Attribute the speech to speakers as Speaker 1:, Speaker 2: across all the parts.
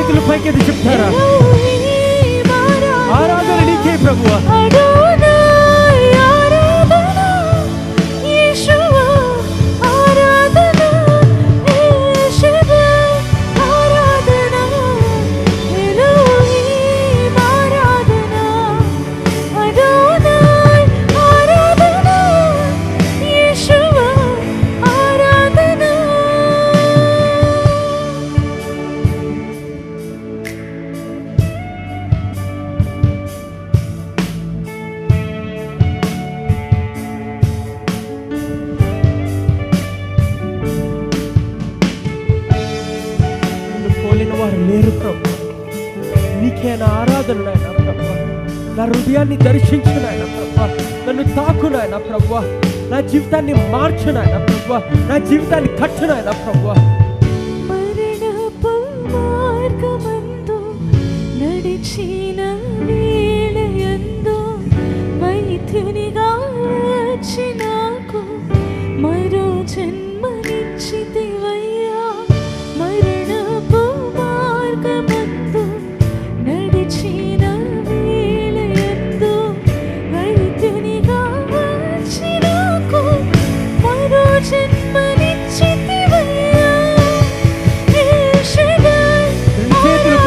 Speaker 1: చేతులు పైకెత్తి చెప్తారా లేరు ప్రభు నీకే నా ఆరాధన నాయన ప్రభు? నా హృదయాన్ని దర్శించు నాయన ప్రభు. నన్ను తాకు నాయన ప్రభు. నా జీవితాన్ని మార్చు నాయన ప్రభు. నా జీవితాన్ని కట్టు నాయన ప్రభు.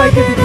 Speaker 1: like it.